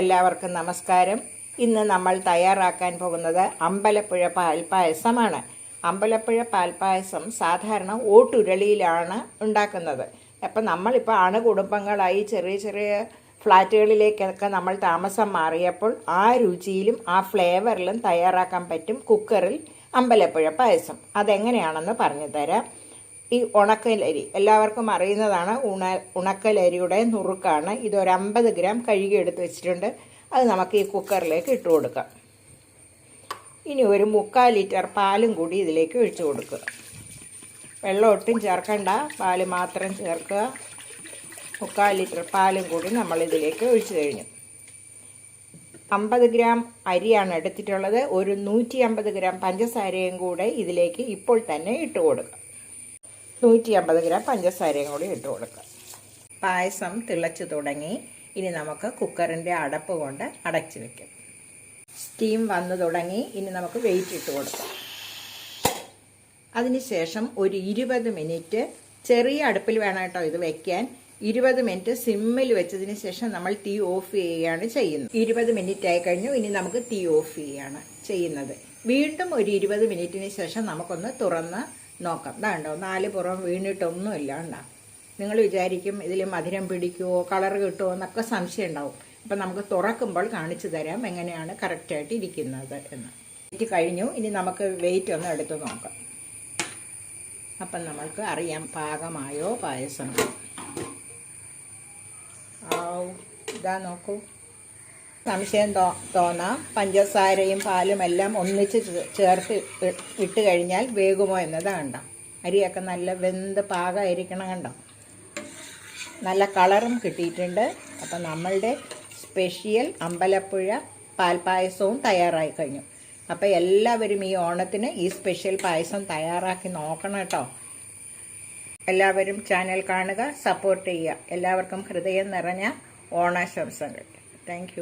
എല്ലാവർക്കും നമസ്കാരം. ഇന്ന് നമ്മൾ തയ്യാറാക്കാൻ പോകുന്നത് അമ്പലപ്പുഴ പാൽപ്പായസമാണ് അമ്പലപ്പുഴ പാൽപ്പായസം സാധാരണ ഓട്ടുരുളിയിലാണ് ഉണ്ടാക്കുന്നത്. അപ്പം നമ്മളിപ്പോൾ അണുകുടുംബങ്ങളായി ചെറിയ ചെറിയ ഫ്ലാറ്റുകളിലേക്കൊക്കെ നമ്മൾ താമസം മാറിയപ്പോൾ ആ രുചിയിലും ആ ഫ്ലേവറിലും തയ്യാറാക്കാൻ പറ്റും കുക്കറിൽ അമ്പലപ്പുഴ പായസം. അതെങ്ങനെയാണെന്ന് പറഞ്ഞു തരാം. ഈ ഉണക്കലരി എല്ലാവർക്കും അറിയുന്നതാണ്. ഉണ ഉണക്കലരിയുടെ നുറുക്കാണ്. ഇതൊരു അമ്പത് ഗ്രാം കഴുകി എടുത്ത് വെച്ചിട്ടുണ്ട്. അത് നമുക്ക് ഈ കുക്കറിലേക്ക് ഇട്ട് കൊടുക്കാം. ഇനി ഒരു മുക്കാൽ ലിറ്റർ പാലും കൂടി ഇതിലേക്ക് ഒഴിച്ചു കൊടുക്കുക. വെള്ളം ഒട്ടും ചേർക്കണ്ട. പാൽ മാത്രം ചേർക്കുക. മുക്കാൽ ലിറ്റർ പാലും കൂടി നമ്മൾ ഇതിലേക്ക് ഒഴിച്ചു കഴിഞ്ഞു. അമ്പത് ഗ്രാം അരിയാണ് എടുത്തിട്ടുള്ളത്. ഒരു നൂറ്റി അമ്പത് ഗ്രാം പഞ്ചസാരയും കൂടെ ഇതിലേക്ക് ഇപ്പോൾ തന്നെ ഇട്ട് കൊടുക്കുക നൂറ്റി അമ്പത് ഗ്രാം പഞ്ചസാരയും കൂടി ഇട്ട് കൊടുക്കുക പായസം തിളച്ച് തുടങ്ങി. ഇനി നമുക്ക് കുക്കറിന്റെ അടപ്പ് കൊണ്ട് അടച്ചു വെക്കാം. സ്റ്റീം വന്നു തുടങ്ങി. ഇനി നമുക്ക് വെയിറ്റ് ഇട്ട് കൊടുക്കാം. അതിനുശേഷം ഒരു ഇരുപത് മിനിറ്റ് ചെറിയ അടുപ്പിൽ വേണം കേട്ടോ ഇത് വയ്ക്കാൻ ഇരുപത് മിനിറ്റ് സിമ്മിൽ വെച്ചതിന് ശേഷം നമ്മൾ തീ ഓഫ് ചെയ്യുകയാണ് ചെയ്യുന്നത്. ഇരുപത് മിനിറ്റ് ആയി കഴിഞ്ഞു. ഇനി നമുക്ക് തീ ഓഫ് ചെയ്യുകയാണ് ചെയ്യുന്നത്. വീണ്ടും ഒരു ഇരുപത് മിനിറ്റിന് ശേഷം നമുക്കൊന്ന് തുറന്ന് നോക്കാം. ഇതാണ്ടോ നാല് പുറം വീണിട്ടൊന്നുമില്ല ഉണ്ടോ നിങ്ങൾ വിചാരിക്കും ഇതിൽ മധുരം പിടിക്കുമോ കളർ കിട്ടുമോ എന്നൊക്കെ സംശയം ഉണ്ടാവും. അപ്പം നമുക്ക് തുറക്കുമ്പോൾ കാണിച്ചു തരാം എങ്ങനെയാണ് കറക്റ്റായിട്ട് ഇരിക്കുന്നത് എന്ന്. വെയിറ്റ് കഴിഞ്ഞു ഇനി നമുക്ക് വെയിറ്റ് ഒന്ന് എടുത്ത് നോക്കാം. അപ്പം നമ്മൾക്ക് അറിയാം പാകമായോ പായസമോ ആ ഇതാ നോക്കൂ. സംശയം തോ തോന്നാം. പഞ്ചസാരയും പാലും എല്ലാം ഒന്നിച്ച് ചേർത്ത് ഇട്ട് കഴിഞ്ഞാൽ വേകുമോ എന്നത് കണ്ടോ? അരിയൊക്കെ നല്ല വെന്ത് പാകമായിരിക്കണം കണ്ടോ? നല്ല കളറും കിട്ടിയിട്ടുണ്ട്. അപ്പം നമ്മളുടെ സ്പെഷ്യൽ അമ്പലപ്പുഴ പാൽപ്പായസവും തയ്യാറായി കഴിഞ്ഞു. അപ്പം എല്ലാവരും ഈ ഓണത്തിന് ഈ സ്പെഷ്യൽ പായസം തയ്യാറാക്കി നോക്കണം കേട്ടോ. എല്ലാവരും ചാനൽ കാണുക സപ്പോർട്ട് ചെയ്യുക. എല്ലാവർക്കും ഹൃദയം നിറഞ്ഞ ഓണാശംസകൾ. താങ്ക്